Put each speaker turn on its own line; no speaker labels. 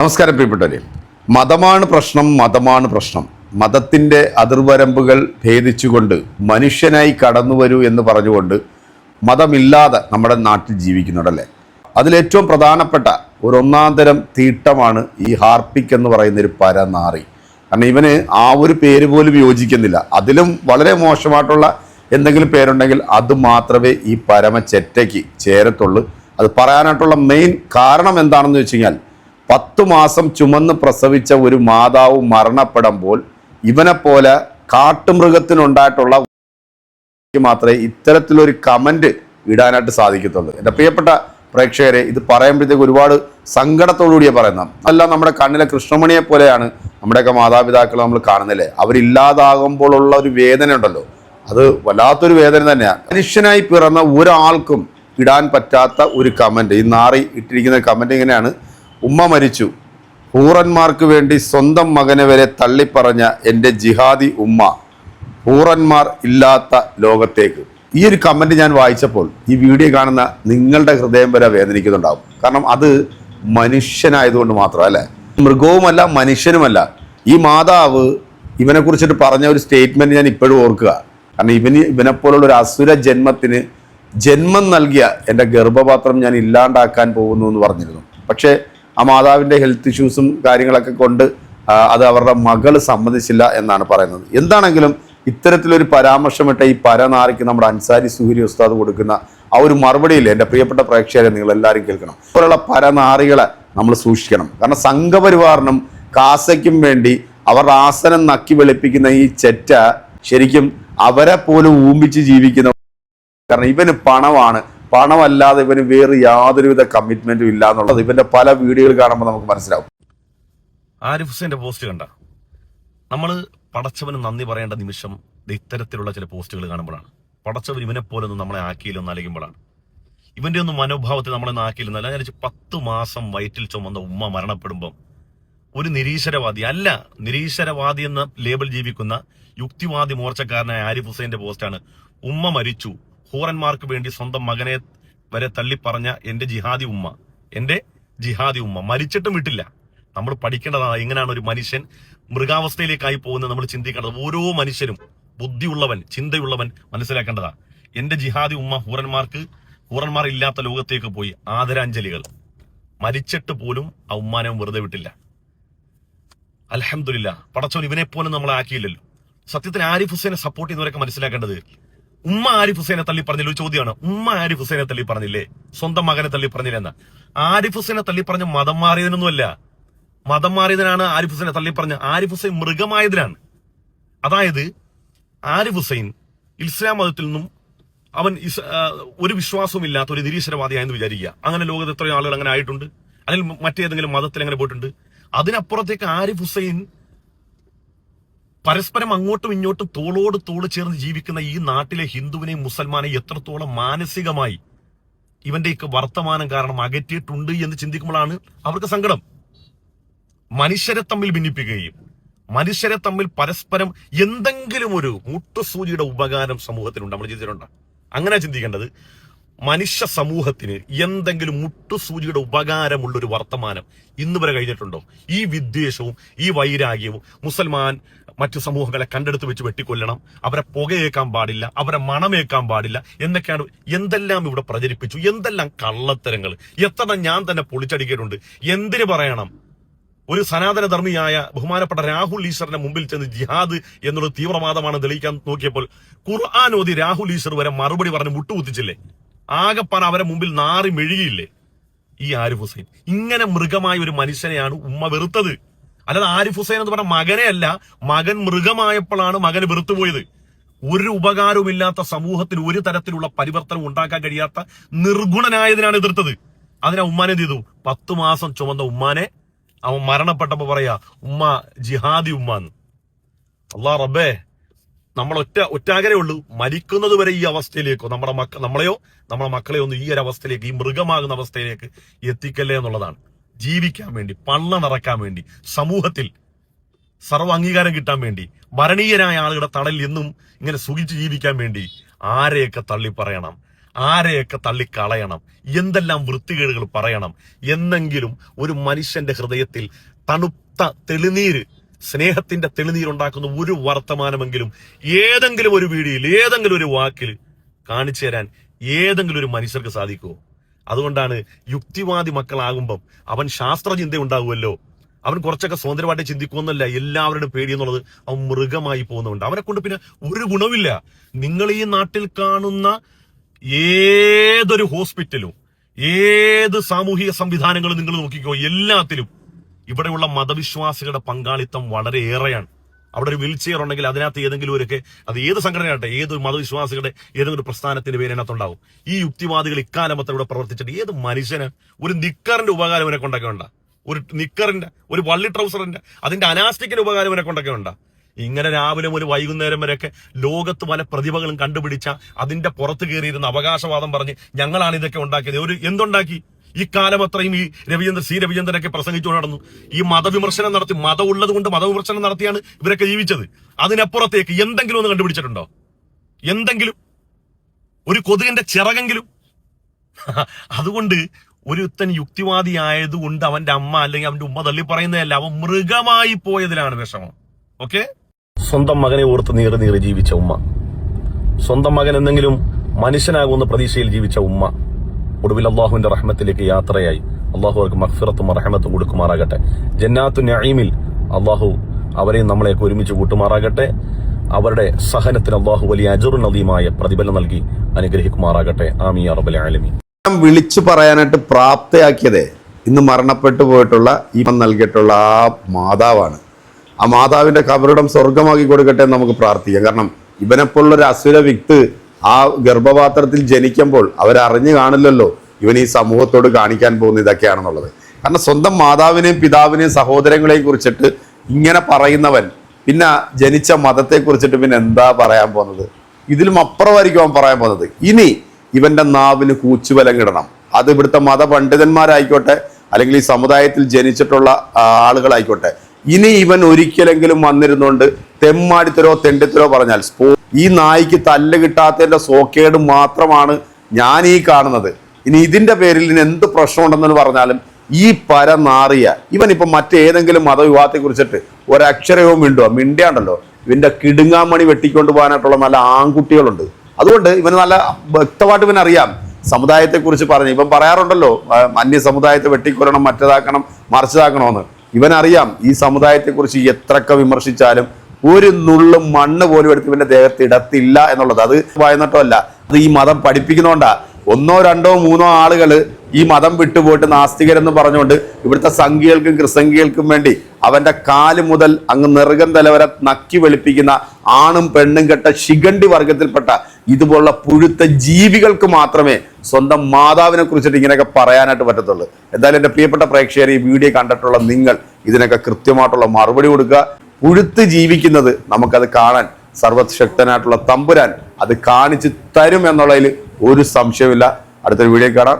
നമസ്കാരം പ്രിയപ്പെട്ടവരെ. മതമാണ് പ്രശ്നം മതമാണ് പ്രശ്നം. മതത്തിന്റെ അതിർവരമ്പുകൾ ഭേദിച്ചുകൊണ്ട് മനുഷ്യനായി കടന്നു വരൂ എന്ന് പറഞ്ഞുകൊണ്ട് മതമില്ലാതെ നമ്മുടെ നാട്ടിൽ ജീവിക്കുന്നുണ്ടല്ലേ അതിലേറ്റവും പ്രധാനപ്പെട്ട ഒരു ഒന്നാം തരം തീട്ടമാണ് ഈ ഹാർപ്പിക് എന്ന് പറയുന്ന ഒരു പരനാറി. കാരണം ഇവന് ആ ഒരു പേര് പോലും യോജിക്കുന്നില്ല. അതിലും വളരെ മോശമായിട്ടുള്ള എന്തെങ്കിലും പേരുണ്ടെങ്കിൽ അത് മാത്രമേ ഈ പരമ ചെറ്റയ്ക്ക് ചേരത്തുള്ളൂ. അത് പറയാനായിട്ടുള്ള മെയിൻ കാരണം എന്താണെന്ന് വെച്ച് കഴിഞ്ഞാൽ പത്തു മാസം ചുമന്ന് പ്രസവിച്ച ഒരു മാതാവ് മരണപ്പെടുമ്പോൾ ഇവനെപ്പോലെ പോലെ കാട്ടുമൃഗത്തിനുണ്ടായിട്ടുള്ള മാത്രമേ ഇത്തരത്തിലൊരു കമന്റ് ഇടാനായിട്ട് സാധിക്കത്തുള്ളൂ. എന്റെ പ്രിയപ്പെട്ട പ്രേക്ഷകരെ ഇത് പറയുമ്പോഴത്തേക്ക് ഒരുപാട് സങ്കടത്തോടുകൂടിയാണ് പറയുന്നത്. അല്ല നമ്മുടെ കണ്ണിലെ കൃഷ്ണമണിയെ പോലെയാണ് നമ്മുടെയൊക്കെ മാതാപിതാക്കൾ നമ്മൾ കാണുന്നില്ലേ അവരില്ലാതാകുമ്പോഴുള്ള ഒരു വേദന ഉണ്ടല്ലോ. അത് വല്ലാത്തൊരു വേദന തന്നെയാണ് മനുഷ്യനായി പിറന്ന ഒരാൾക്കും ഇടാൻ പറ്റാത്ത ഒരു കമന്റ് ഈ നാറി ഇട്ടിരിക്കുന്ന കമന്റ് ഇങ്ങനെയാണ് ഉമ്മ മരിച്ചു. ഹൂറന്മാർക്ക് വേണ്ടി സ്വന്തം മകനെ വരെ തള്ളിപ്പറഞ്ഞ എന്റെ ജിഹാദി ഉമ്മ ഹൂറന്മാർ ഇല്ലാത്ത ലോകത്തേക്ക്. ഈ ഒരു കമന്റ് ഞാൻ വായിച്ചപ്പോൾ ഈ വീഡിയോ കാണുന്ന നിങ്ങളുടെ ഹൃദയം വരെ വേദനിക്കുന്നുണ്ടാവും. കാരണം അത് മനുഷ്യനായതുകൊണ്ട് മാത്രം അല്ലേ? മൃഗവുമല്ല മനുഷ്യനുമല്ല. ഈ മാതാവ് ഇവനെ കുറിച്ചിട്ട് പറഞ്ഞ ഒരു സ്റ്റേറ്റ്മെന്റ് ഞാൻ ഇപ്പോഴും ഓർക്കുക. കാരണം ഇവന് ഇവനെപ്പോലുള്ള ഒരു അസുര ജന്മത്തിന് ജന്മം നൽകിയ എന്റെ ഗർഭപാത്രം ഞാൻ ഇല്ലാണ്ടാക്കാൻ പോകുന്നു എന്ന് പറഞ്ഞിരുന്നു. പക്ഷേ ആ മാതാവിന്റെ ഹെൽത്ത് ഇഷ്യൂസും കാര്യങ്ങളൊക്കെ കൊണ്ട് അത് അവരുടെ മകൾ സമ്മതിച്ചില്ല എന്നാണ് പറയുന്നത്. എന്താണെങ്കിലും ഇത്തരത്തിലൊരു പരാമർശമിട്ട ഈ പരനാറിക്ക് നമ്മുടെ അൻസാരി സുഹരി ഉസ്താദ് കൊടുക്കുന്ന ആ ഒരു മറുപടിയിൽ എന്റെ പ്രിയപ്പെട്ട പ്രേക്ഷകരെ നിങ്ങൾ എല്ലാവരും കേൾക്കണം. ഇപ്പോഴുള്ള പരനാറികളെ നമ്മൾ സൂക്ഷിക്കണം. കാരണം സംഘപരിവാറിനും കാസയ്ക്കും വേണ്ടി അവരുടെ ആസനം നക്കി വെളുപ്പിക്കുന്ന ഈ ചെറ്റ ശരിക്കും അവരെ പോലും ഊമ്പിച്ച് ജീവിക്കുന്ന കാരണം ഇവന് പണമാണ് പണമല്ലാതെ ഇവന് വേറെ യാതൊരുവിധ കമ്മിറ്റ്മെന്റും ഇല്ല എന്നുള്ളത് ഇവന്റെ പല വീഡിയോകൾ കാണുമ്പോൾ നമുക്ക് മനസ്സിലാവും.
ആരിഫ് ഹുസൈന്റെ പോസ്റ്റ് കണ്ട? നമ്മൾ പടച്ചവന് നന്ദി പറയേണ്ട നിമിഷം ഇത്തരത്തിലുള്ള ചില പോസ്റ്റുകൾ കാണുമ്പോഴാണ്. പടച്ചവൻ ഇവനെ പോലെ പോലൊന്നും നമ്മളെ ആക്കിയില്ലെന്ന് അലയ്ക്കുമ്പോഴാണ് ഇവന്റെ ഒന്നും മനോഭാവത്തെ നമ്മളെ ഒന്നും ആക്കിയില്ലെന്നല്ല ഞാൻ പത്ത് മാസം വയറ്റിൽ ചുമന്ന ഉമ്മ മരണപ്പെടുമ്പം ഒരു നിരീശ്വരവാദി അല്ല നിരീശ്വരവാദി എന്ന ലേബൽ ജീവിക്കുന്ന യുക്തിവാദി മോർച്ചക്കാരനായ ആരിഫ് ഹുസൈന്റെ പോസ്റ്റാണ് ഉമ്മ മരിച്ചു ഹൂറന്മാർക്ക് വേണ്ടി സ്വന്തം മകനെ വരെ തള്ളിപ്പറഞ്ഞ എന്റെ ജിഹാദി ഉമ്മ എന്റെ ജിഹാദി ഉമ്മ മരിച്ചിട്ടും വിട്ടില്ല. നമ്മൾ പഠിക്കേണ്ടതാണ് എങ്ങനെയാണ് ഒരു മനുഷ്യൻ മൃഗാവസ്ഥയിലേക്കായി പോകുന്നത് നമ്മൾ ചിന്തിക്കേണ്ടത്. ഓരോ മനുഷ്യരും ബുദ്ധിയുള്ളവൻ ചിന്തയുള്ളവൻ മനസ്സിലാക്കേണ്ടതാ എന്റെ ജിഹാദി ഉമ്മ ഹൂറന്മാർക്ക് ഹൂറന്മാർ ഇല്ലാത്ത ലോകത്തേക്ക് പോയി ആദരാഞ്ജലികൾ. മരിച്ചിട്ട് പോലും ആ ഉമ്മാനെ വെറുതെ വിട്ടില്ല. അലഹമില്ല പടച്ചോൻ ഇവനെ പോലും നമ്മളെ ആക്കിയില്ലല്ലോ. സത്യത്തിൽ ആരിഫ് ഹുസൈനെ സപ്പോർട്ട് ചെയ്യുന്നവരൊക്കെ മനസ്സിലാക്കേണ്ടത് ഉമ്മ ആരിഫ് ഹുസൈനെ തള്ളി പറഞ്ഞില്ല? ഒരു ചോദ്യമാണ്. ഉമ്മ ആരിഫ് ഹുസൈനെ തള്ളി പറഞ്ഞില്ലേ? സ്വന്തം മകനെ തള്ളി പറഞ്ഞില്ലെന്ന. ആരിഫ് ഹുസൈനെ തള്ളി പറഞ്ഞ മതം മാറിയതിനൊന്നുമല്ല. മതം മാറിയതിനാണ് ആരിഫ് ഹുസൈനെ തള്ളി പറഞ്ഞ. ആരിഫ് ഹുസൈൻ മൃഗമായതിനാണ്. അതായത് ആരിഫ് ഹുസൈൻ ഇസ്ലാം മതത്തിൽ നിന്നും അവൻ ഒരു വിശ്വാസവും ഇല്ലാത്ത ഒരു നിരീശ്വരവാദിയായെന്ന് വിചാരിക്കുക. അങ്ങനെ ലോകത്ത് എത്രയോ ആളുകൾ അങ്ങനെ ആയിട്ടുണ്ട്. അല്ലെങ്കിൽ മറ്റേതെങ്കിലും മതത്തിൽ അങ്ങനെ പോയിട്ടുണ്ട്. അതിനപ്പുറത്തേക്ക് ആരിഫ് ഹുസൈൻ പരസ്പരം അങ്ങോട്ടും ഇങ്ങോട്ടും തോളോട് തോൾ ചേർന്ന് ജീവിക്കുന്ന ഈ നാട്ടിലെ ഹിന്ദുവിനെയും മുസൽമാനെയും എത്രത്തോളം മാനസികമായി ഇവന്റെയൊക്കെ വർത്തമാനം കാരണം അകറ്റിയിട്ടുണ്ട് എന്ന് ചിന്തിക്കുമ്പോഴാണ് അവർക്ക് സങ്കടം. മനുഷ്യരെ തമ്മിൽ ഭിന്നിപ്പിക്കുകയും മനുഷ്യരെ തമ്മിൽ പരസ്പരം എന്തെങ്കിലും ഒരു മുട്ടുസൂചിയുടെ ഉപകാരം സമൂഹത്തിലുണ്ട്. നമ്മൾ ചിന്തിച്ചിട്ടുണ്ട്? അങ്ങനെ ചിന്തിക്കേണ്ടത്. മനുഷ്യ സമൂഹത്തിന് എന്തെങ്കിലും മുട്ടുസൂചിയുടെ ഉപകാരമുള്ള ഒരു വർത്തമാനം ഇന്ന് വരെ കഴിഞ്ഞിട്ടുണ്ടോ? ഈ വിദ്വേഷവും ഈ വൈരാഗ്യവും മുസൽമാൻ മറ്റു സമൂഹങ്ങളെ കണ്ടെടുത്ത് വെച്ച് വെട്ടിക്കൊല്ലണം. അവരെ പുകയേക്കാൻ പാടില്ല അവരെ മണമേക്കാൻ പാടില്ല എന്നൊക്കെയാണ് എന്തെല്ലാം ഇവിടെ പ്രചരിപ്പിച്ചു. എന്തെല്ലാം കള്ളത്തരങ്ങൾ എത്ര ഞാൻ തന്നെ പൊളിച്ചടിക്കിയിട്ടുണ്ട്. എന്തിനു പറയണം? ഒരു സനാതനധർമ്മിയായ ബഹുമാനപ്പെട്ട രാഹുൽ ഈശ്വറിന്റെ മുമ്പിൽ ചെന്ന് ജിഹാദ് എന്നുള്ള തീവ്രവാദമാണ് തെളിയിക്കാൻ നോക്കിയപ്പോൾ ഖുർആൻ രാഹുൽ ഈശ്വർ വരെ മറുപടി പറഞ്ഞ് മുട്ടുകുത്തിച്ചില്ലേ? ആകപ്പാൻ അവരെ മുമ്പിൽ നാറി മെഴുകിയില്ലേ? ഈ ആരിഫ് ഹുസൈൻ. ഇങ്ങനെ മൃഗമായ ഒരു മനുഷ്യനെയാണ് ഉമ്മ വെറുത്തത്. അല്ലാതെ ആരിഫ് ഹുസൈൻ എന്ന് പറഞ്ഞ മകനെയല്ല മകൻ മൃഗമായപ്പോഴാണ് മകന് വെറുത്തുപോയത് ഒരു ഉപകാരവുമില്ലാത്ത സമൂഹത്തിൽ ഒരു തരത്തിലുള്ള പരിവർത്തനം ഉണ്ടാക്കാൻ കഴിയാത്ത നിർഗുണനായതിനാണ് എതിർത്തത്. അതിനാ ഉമ്മാനെ ചെയ്തു? പത്തു മാസം ചുമന്ന ഉമ്മാനെ അവൻ മരണപ്പെട്ടപ്പോ പറയാ ഉമ്മ ജിഹാദി ഉമ്മാന്ന്. അള്ളാ റബ്ബേ നമ്മൾ ഒറ്റ ഒറ്റാകരെ ഉള്ളൂ. മരിക്കുന്നത് വരെ ഈ അവസ്ഥയിലേക്കോ നമ്മുടെ മക്ക നമ്മളെയോ നമ്മുടെ മക്കളെയോ ഒന്ന് ഈ ഒരു അവസ്ഥയിലേക്ക് ഈ മൃഗമാകുന്ന അവസ്ഥയിലേക്ക് എത്തിക്കല്ലേ എന്നുള്ളതാണ്. ജീവിക്കാൻ വേണ്ടി പള്ള നിറക്കാൻ വേണ്ടി സമൂഹത്തിൽ സർവ അംഗീകാരം കിട്ടാൻ വേണ്ടി ഭരണീയരായ ആളുകളുടെ തടലിൽ എന്നും ഇങ്ങനെ സുഖിച്ച് ജീവിക്കാൻ വേണ്ടി ആരെയൊക്കെ തള്ളി പറയണം ആരെയൊക്കെ തള്ളിക്കളയണം? എന്തെല്ലാം വൃത്തികേടുകൾ പറയണം? എന്നെങ്കിലും ഒരു മനുഷ്യന്റെ ഹൃദയത്തിൽ തണുത്ത തെളിനീര് സ്നേഹത്തിന്റെ തെളിനീരുണ്ടാക്കുന്ന ഒരു വർത്തമാനമെങ്കിലും ഏതെങ്കിലും ഒരു വീഡിയോയിൽ ഏതെങ്കിലും ഒരു വാക്കിൽ കാണിച്ചു തരാൻ ഏതെങ്കിലും ഒരു മനുഷ്യർക്ക് സാധിക്കുമോ അതുകൊണ്ടാണ് യുക്തിവാദി മക്കളാകുമ്പം അവൻ ശാസ്ത്രചിന്ത ഉണ്ടാകുമല്ലോ അവൻ കുറച്ചൊക്കെ സ്വതന്ത്രമായിട്ട് ചിന്തിക്കുമെന്നല്ല എല്ലാവരുടെയും പേടി എന്നുള്ളത് അവൻ മൃഗമായി പോകുന്നുണ്ട്. അവനെ കൊണ്ട് പിന്നെ ഒരു ഗുണമില്ല നിങ്ങൾ ഈ നാട്ടിൽ കാണുന്ന ഏതൊരു ഹോസ്പിറ്റലും ഏത് സാമൂഹിക സംവിധാനങ്ങളും നിങ്ങൾ നോക്കിക്കോ എല്ലാത്തിലും ഇവിടെയുള്ള മതവിശ്വാസികളുടെ പങ്കാളിത്തം വളരെ ഏറെയാണ്. അവിടെ ഒരു വീൽ ചെയർ ഉണ്ടെങ്കിൽ അതിനകത്ത് ഏതെങ്കിലും ഒരുക്കെ അത് ഏത് സംഘടനയാട്ടെ ഏത് മതവിശ്വാസികളുടെ ഏതെങ്കിലും പ്രസ്ഥാനത്തിന്റെ പേര് അതിനകത്തുണ്ടാവും. ഈ യുക്തിവാദികൾ ഇക്കാലമത്തെ ഇവിടെ പ്രവർത്തിച്ചിട്ട് ഏത് മനുഷ്യന് ഒരു നിക്കറിന്റെ ഉപകാരം ഇവനെ കൊണ്ടൊക്കെ ഉണ്ടാ? ഒരു നിക്കറിന്റെ ഒരു വള്ളി ട്രൗസറിന്റെ അതിന്റെ അനാസ്റ്റിക്കിന്റെ ഉപകാരം ഇവനെ കൊണ്ടൊക്കെ ഉണ്ടാ? ഇങ്ങനെ രാവിലെ ഒരു വൈകുന്നേരം വരെയൊക്കെ ലോകത്ത് പല പ്രതിഭകളും കണ്ടുപിടിച്ച അതിന്റെ പുറത്ത് കയറിയിരുന്ന അവകാശവാദം പറഞ്ഞ് ഞങ്ങളാണ് ഇതൊക്കെ ഉണ്ടാക്കിയത്. ഒരു എന്തുണ്ടാക്കി? ഈ കാലം അത്രയും ഈ രവിചന്ദ്രൻ സി രവിചന്ദ്രനൊക്കെ പ്രസംഗിച്ചു നടന്നു. ഈ മതവിമർശനം നടത്തി മതം ഉള്ളത് കൊണ്ട് മതവിമർശനം നടത്തിയാണ് ഇവരൊക്കെ ജീവിച്ചത്. അതിനപ്പുറത്തേക്ക് എന്തെങ്കിലും ഒന്ന് കണ്ടുപിടിച്ചിട്ടുണ്ടോ? എന്തെങ്കിലും? ഒരു കൊതുകിന്റെ ചിറകെങ്കിലും? അതുകൊണ്ട് ഒരുത്തൻ യുക്തിവാദി ആയതുകൊണ്ട് അവന്റെ അമ്മ അല്ലെങ്കിൽ അവന്റെ ഉമ്മ തള്ളി പറയുന്നതല്ല അവൻ മൃഗമായി പോയതിലാണ് വിഷമം. ഓക്കെ? സ്വന്തം മകനെ ഓർത്ത് നീറി നീറി ജീവിച്ച ഉമ്മ. സ്വന്തം മകൻ എന്തെങ്കിലും മനുഷ്യനാകുന്ന പ്രതീക്ഷയിൽ ജീവിച്ച ഉമ്മ. ഒടുവിൽ അള്ളാഹുവിന്റെ റഹ്മത്തിലേക്ക് യാത്രയായി. അള്ളാഹു അവർക്ക് മഹ്ഫിറത്തും റഹ്മത്തും കൊടുക്കുമാറാകട്ടെ. ജന്നാത്തു നഈമിൽ അള്ളാഹു അവരെയും നമ്മളെയൊക്കെ ഒരുമിച്ച് കൂട്ടുമാറാകട്ടെ. അവരുടെ സഹനത്തിന് അള്ളാഹു വലിയ അജുറു നദീമായ പ്രതിഫലം നൽകി അനുഗ്രഹിക്കുമാറാകട്ടെ. ആമി അറബൽ ആലമി
വിളിച്ചു പറയാനായിട്ട് പ്രാപ്തയാക്കിയതേ ഇന്ന് മരണപ്പെട്ടു പോയിട്ടുള്ള ഈ നൽകിയിട്ടുള്ള ആ മാതാവാണ്. ആ മാതാവിന്റെ കബറിടം സ്വർഗമാക്കി കൊടുക്കട്ടെ എന്ന് നമുക്ക് പ്രാർത്ഥിക്കാം. കാരണം ഇവനെപ്പോലുള്ള ഒരു അസുര വിത്ത് ആ ഗർഭപാത്രത്തിൽ ജനിക്കുമ്പോൾ അവരറിഞ്ഞു കാണില്ലല്ലോ ഇവൻ ഈ സമൂഹത്തോട് കാണിക്കാൻ പോകുന്ന ഇതൊക്കെയാണെന്നുള്ളത്. കാരണം സ്വന്തം മാതാവിനെയും പിതാവിനെയും സഹോദരങ്ങളെയും കുറിച്ചിട്ട് ഇങ്ങനെ പറയുന്നവൻ പിന്നെ ജനിച്ച മതത്തെ കുറിച്ചിട്ട് പിന്നെ എന്താ പറയാൻ പോകുന്നത്? ഇതിലും അപ്പുറമായിരിക്കും അവൻ പറയാൻ പോകുന്നത്. ഇനി ഇവന്റെ നാവിന് കൂച്ചുബലം കിടണം. അത് ഇവിടുത്തെ മതപണ്ഡിതന്മാരായിക്കോട്ടെ അല്ലെങ്കിൽ ഈ സമുദായത്തിൽ ജനിച്ചിട്ടുള്ള ആളുകളായിക്കോട്ടെ. ഇനി ഇവൻ ഒരിക്കലെങ്കിലും വന്നിരുന്നുകൊണ്ട് തെമ്മാടിത്തരോ തെണ്ടിത്തരോ പറഞ്ഞാൽ സ്പോ- ഈ നായിക്ക് തല്ല് കിട്ടാത്തതിന്റെ സോക്കേട് മാത്രമാണ് ഞാൻ ഈ കാണുന്നത്. ഇനി ഇതിന്റെ പേരിൽ ഇനി എന്ത് പ്രശ്നമുണ്ടെന്ന് പറഞ്ഞാലും ഈ പരനാറിയ ഇവൻ ഇപ്പൊ മറ്റേതെങ്കിലും മതവിവാഹത്തെ കുറിച്ചിട്ട് ഒരക്ഷരവും മിണ്ടുക മിണ്ടിയാണ്ടല്ലോ. ഇവന്റെ കിടുങ്ങാമണി വെട്ടിക്കൊണ്ട് പോകാനായിട്ടുള്ള നല്ല ആൺകുട്ടികളുണ്ട്. അതുകൊണ്ട് ഇവന് നല്ല വ്യക്തമായിട്ട് ഇവൻ അറിയാം. സമുദായത്തെക്കുറിച്ച് പറഞ്ഞു. ഇവൻ പറയാറുണ്ടല്ലോ അന്യ സമുദായത്തെ വെട്ടിക്കൊല്ലണം മറ്റേതാക്കണം മറിച്ചതാക്കണമെന്ന്. ഇവനറിയാം ഈ സമുദായത്തെ കുറിച്ച് എത്രയൊക്കെ വിമർശിച്ചാലും ഒരു നുള്ളും മണ്ണ് പോലും എടുത്ത് ഇവന്റെ ദേഹത്ത് ഇടത്തില്ല എന്നുള്ളത്. അത് വായനട്ടമല്ല. അത് ഈ മതം പഠിപ്പിക്കുന്നോണ്ടാ. ഒന്നോ രണ്ടോ മൂന്നോ ആളുകൾ ഈ മതം വിട്ടുപോയിട്ട് നാസ്തികരെന്ന് പറഞ്ഞുകൊണ്ട് ഇവിടുത്തെ സംഘികൾക്കും ക്രിസംഖികൾക്കും വേണ്ടി അവന്റെ കാൽ മുതൽ അങ്ങ് നെറുകം തലവരെ നക്കി വെളുപ്പിക്കുന്ന ആണും പെണ്ണും കെട്ട ശിഖണ്ഡി വർഗത്തിൽപ്പെട്ട ഇതുപോലുള്ള പുഴുത്ത ജീവികൾക്ക് മാത്രമേ സ്വന്തം മാതാവിനെ കുറിച്ചിട്ട് ഇങ്ങനെയൊക്കെ പറയാനായിട്ട് പറ്റത്തുള്ളൂ. എന്തായാലും എന്റെ പ്രിയപ്പെട്ട പ്രേക്ഷകർ ഈ വീഡിയോ കണ്ടിട്ടുള്ള നിങ്ങൾ ഇതിനൊക്കെ കൃത്യമായിട്ടുള്ള മറുപടി കൊടുക്കുക. പുഴുത്ത് ജീവിക്കുന്നത് നമുക്കത് കാണാൻ സർവശക്തനായിട്ടുള്ള തമ്പുരാൻ അത് കാണിച്ചു തരും എന്നുള്ളതിൽ ഒരു സംശയമില്ല അടുത്തൊരു വീഡിയോ കാണാം.